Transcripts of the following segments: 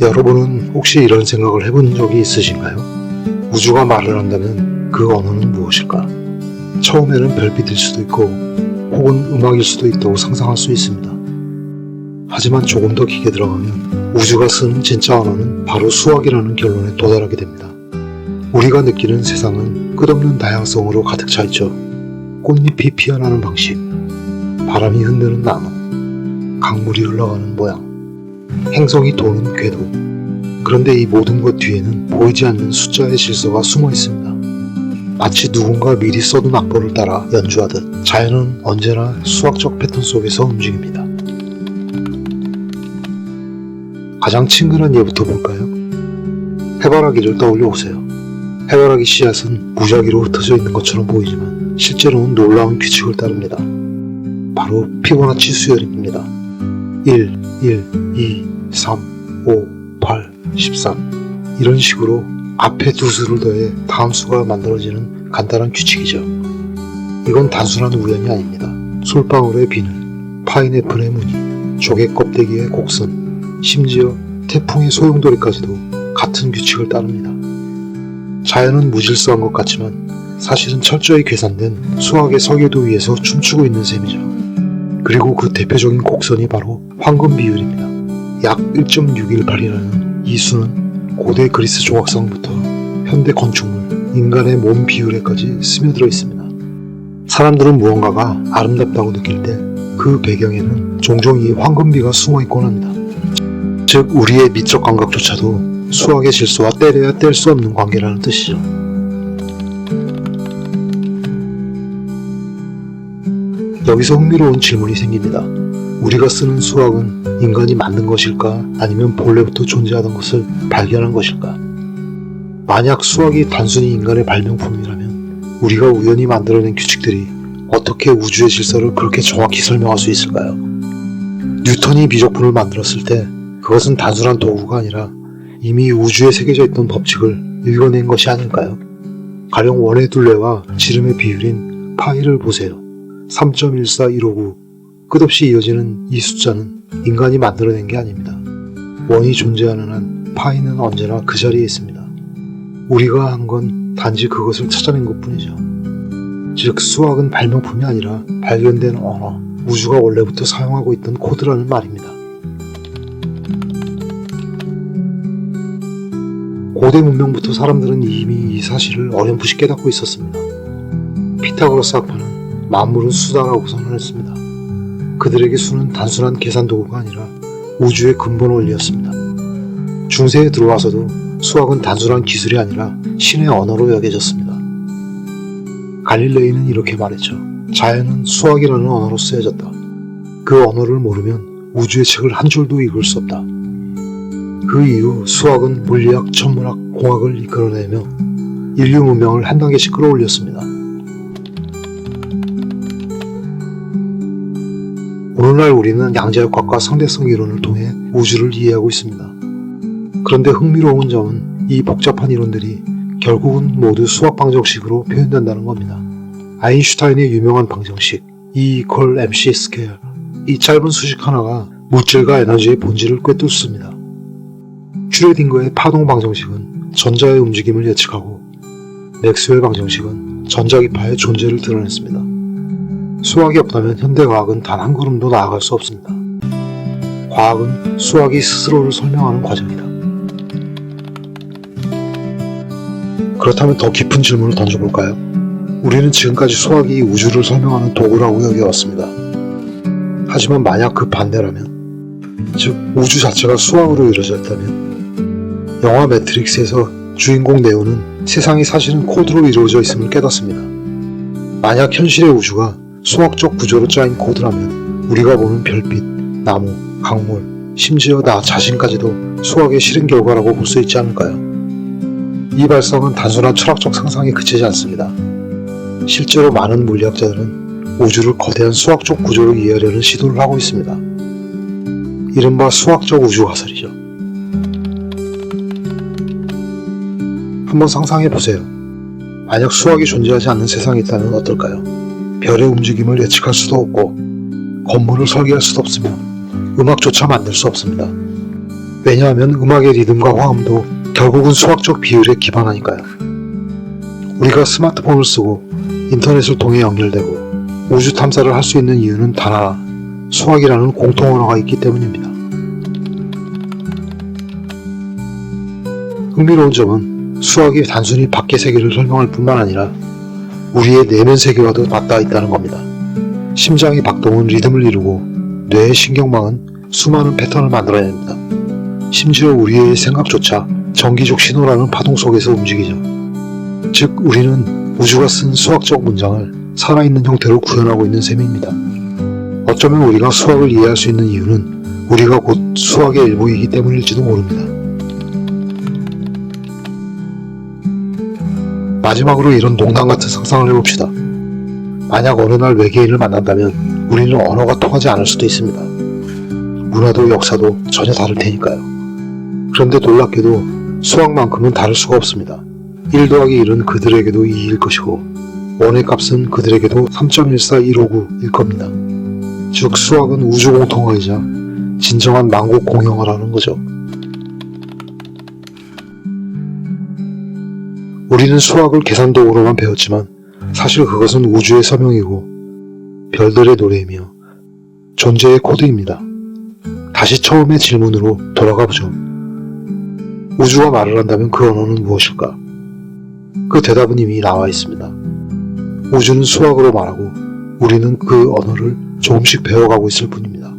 여러분은 혹시 이런 생각을 해본 적이 있으신가요? 우주가 말을 한다면 그 언어는 무엇일까? 처음에는 별빛일 수도 있고 혹은 음악일 수도 있다고 상상할 수 있습니다. 하지만 조금 더 깊게 들어가면 우주가 쓰는 진짜 언어는 바로 수학이라는 결론에 도달하게 됩니다. 우리가 느끼는 세상은 끝없는 다양성으로 가득 차 있죠. 꽃잎이 피어나는 방식, 바람이 흔드는 나무, 강물이 흘러가는 모양, 행성이 도는 궤도. 그런데 이 모든 것 뒤에는 보이지 않는 숫자의 질서가 숨어 있습니다. 마치 누군가 미리 써둔 악보를 따라 연주하듯 자연은 언제나 수학적 패턴 속에서 움직입니다. 가장 친근한 예부터 볼까요? 해바라기를 떠올려 보세요. 해바라기 씨앗은 무작위로 흩어져 있는 것처럼 보이지만 실제로는 놀라운 규칙을 따릅니다. 바로 피보나치 수열입니다. 1, 1, 2, 3, 5, 8, 13 이런 식으로 앞에 두 수를 더해 다음 수가 만들어지는 간단한 규칙이죠. 이건 단순한 우연이 아닙니다. 솔방울의 비늘, 파인애플의 무늬, 조개 껍데기의 곡선, 심지어 태풍의 소용돌이까지도 같은 규칙을 따릅니다. 자연은 무질서한 것 같지만 사실은 철저히 계산된 수학의 설계도 위에서 춤추고 있는 셈이죠. 그리고 그 대표적인 곡선이 바로 황금 비율입니다. 약 1.618이라는 이 수는 고대 그리스 조각상부터 현대 건축물, 인간의 몸 비율에까지 스며들어 있습니다. 사람들은 무언가가 아름답다고 느낄 때 그 배경에는 종종 이 황금비가 숨어 있곤 합니다. 즉 우리의 미적 감각조차도 수학의 질서와 때려야 뗄 수 없는 관계라는 뜻이죠. 여기서 흥미로운 질문이 생깁니다. 우리가 쓰는 수학은 인간이 만든 것일까 아니면 본래부터 존재하던 것을 발견한 것일까? 만약 수학이 단순히 인간의 발명품이라면 우리가 우연히 만들어낸 규칙들이 어떻게 우주의 질서를 그렇게 정확히 설명할 수 있을까요? 뉴턴이 미적분을 만들었을 때 그것은 단순한 도구가 아니라 이미 우주에 새겨져 있던 법칙을 읽어낸 것이 아닐까요? 가령 원의 둘레와 지름의 비율인 파이를 보세요. 3.14159 끝없이 이어지는 이 숫자는 인간이 만들어낸 게 아닙니다. 원이 존재하는 한 파이는 언제나 그 자리에 있습니다. 우리가 한 건 단지 그것을 찾아낸 것 뿐이죠. 즉 수학은 발명품이 아니라 발견된 언어, 우주가 원래부터 사용하고 있던 코드라는 말입니다. 고대 문명부터 사람들은 이미 이 사실을 어렴풋이 깨닫고 있었습니다. 피타고라스 학파는 만물은 수다라고 선언했습니다. 그들에게 수는 단순한 계산 도구가 아니라 우주의 근본 원리였습니다. 중세에 들어와서도 수학은 단순한 기술이 아니라 신의 언어로 여겨졌습니다. 갈릴레이는 이렇게 말했죠. 자연은 수학이라는 언어로 쓰여졌다. 그 언어를 모르면 우주의 책을 한 줄도 읽을 수 없다. 그 이후 수학은 물리학, 천문학, 공학을 이끌어내며 인류 문명을 한 단계씩 끌어올렸습니다. 오늘날 우리는 양자역학과 상대성 이론을 통해 우주를 이해하고 있습니다. 그런데 흥미로운 점은 이 복잡한 이론들이 결국은 모두 수학 방정식으로 표현된다는 겁니다. 아인슈타인의 유명한 방정식 E equal mc 스퀘어 이 짧은 수식 하나가 물질과 에너지의 본질을 꿰뚫습니다. 슈레딩거의 파동 방정식은 전자의 움직임을 예측하고 맥스웰 방정식은 전자기파의 존재를 드러냈습니다. 수학이 없다면 현대과학은 단 한 걸음도 나아갈 수 없습니다. 과학은 수학이 스스로를 설명하는 과정이다. 그렇다면 더 깊은 질문을 던져볼까요? 우리는 지금까지 수학이 우주를 설명하는 도구라고 여겨왔습니다. 하지만 만약 그 반대라면, 즉 우주 자체가 수학으로 이루어져 있다면, 영화 매트릭스에서 주인공 네오는 세상이 사실은 코드로 이루어져 있음을 깨닫습니다. 만약 현실의 우주가 수학적 구조로 짜인 코드라면 우리가 보는 별빛, 나무, 강물, 심지어 나 자신까지도 수학의 실행 결과라고 볼 수 있지 않을까요? 이 발상은 단순한 철학적 상상에 그치지 않습니다. 실제로 많은 물리학자들은 우주를 거대한 수학적 구조로 이해하려는 시도를 하고 있습니다. 이른바 수학적 우주 화설이죠. 한번 상상해 보세요. 만약 수학이 존재하지 않는 세상이 있다면 어떨까요? 별의 움직임을 예측할 수도 없고 건물을 설계할 수도 없으며 음악조차 만들 수 없습니다. 왜냐하면 음악의 리듬과 화음도 결국은 수학적 비율에 기반하니까요. 우리가 스마트폰을 쓰고 인터넷을 통해 연결되고 우주 탐사를 할 수 있는 이유는 단 하나, 수학이라는 공통 언어가 있기 때문입니다. 흥미로운 점은 수학이 단순히 밖의 세계를 설명할 뿐만 아니라 우리의 내면 세계와도 맞닿아 있다는 겁니다. 심장의 박동은 리듬을 이루고 뇌의 신경망은 수많은 패턴을 만들어냅니다. 심지어 우리의 생각조차 전기적 신호라는 파동 속에서 움직이죠. 즉, 우리는 우주가 쓴 수학적 문장을 살아있는 형태로 구현하고 있는 셈입니다. 어쩌면 우리가 수학을 이해할 수 있는 이유는 우리가 곧 수학의 일부이기 때문일지도 모릅니다. 마지막으로 이런 농담 같은 상상을 해봅시다. 만약 어느 날 외계인을 만난다면 우리는 언어가 통하지 않을 수도 있습니다. 문화도 역사도 전혀 다를 테니까요. 그런데 놀랍게도 수학만큼은 다를 수가 없습니다. 1 더하기 1은 그들에게도 2일 것이고 원의 값은 그들에게도 3.14159일 겁니다. 즉 수학은 우주 공통어이자 진정한 만국 공용어라는 거죠. 우리는 수학을 계산 도구로만 배웠지만 사실 그것은 우주의 서명이고 별들의 노래이며 존재의 코드입니다. 다시 처음의 질문으로 돌아가 보죠. 우주가 말을 한다면 그 언어는 무엇일까? 그 대답은 이미 나와 있습니다. 우주는 수학으로 말하고 우리는 그 언어를 조금씩 배워가고 있을 뿐입니다.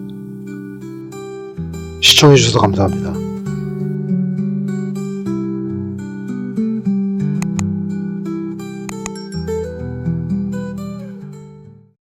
시청해주셔서 감사합니다.